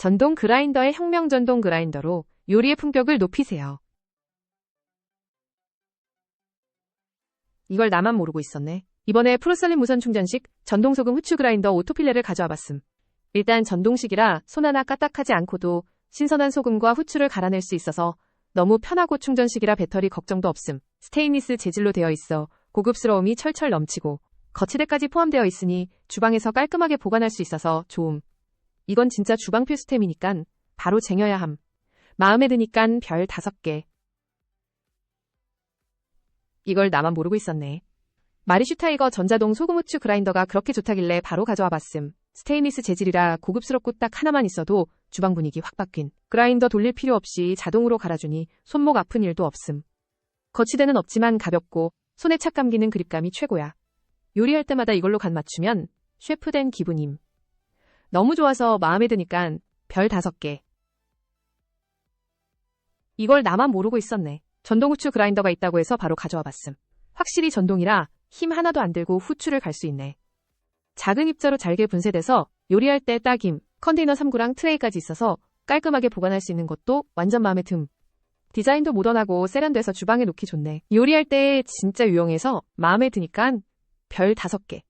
전동 그라인더의 혁명 전동 그라인더로 요리의 품격을 높이세요. 이걸 나만 모르고 있었네. 이번에 프로살린 무선 충전식 전동 소금 후추 그라인더 오토필레를 가져와 봤음. 일단 전동식이라 손 하나 까딱하지 않고도 신선한 소금과 후추를 갈아낼 수 있어서 너무 편하고 충전식이라 배터리 걱정도 없음. 스테인리스 재질로 되어 있어 고급스러움이 철철 넘치고 거치대까지 포함되어 있으니 주방에서 깔끔하게 보관할 수 있어서 좋음. 이건 진짜 주방 필수템이니깐 바로 쟁여야 함. 마음에 드니깐 별 다섯 개. 이걸 나만 모르고 있었네. 마리슈 타이거 전자동 소금후추 그라인더가 그렇게 좋다길래 바로 가져와 봤음. 스테인리스 재질이라 고급스럽고 딱 하나만 있어도 주방 분위기 확 바뀐. 그라인더 돌릴 필요 없이 자동으로 갈아주니 손목 아픈 일도 없음. 거치대는 없지만 가볍고 손에 착 감기는 그립감이 최고야. 요리할 때마다 이걸로 간 맞추면 셰프 된 기분임. 너무 좋아서 마음에 드니깐 별 다섯 개. 이걸 나만 모르고 있었네. 전동 후추 그라인더가 있다고 해서 바로 가져와 봤음. 확실히 전동이라 힘 하나도 안 들고 후추를 갈 수 있네. 작은 입자로 잘게 분쇄돼서 요리할 때 딱임, 컨테이너 3구랑 트레이까지 있어서 깔끔하게 보관할 수 있는 것도 완전 마음에 듦. 디자인도 모던하고 세련돼서 주방에 놓기 좋네. 요리할 때 진짜 유용해서 마음에 드니깐 별 다섯 개.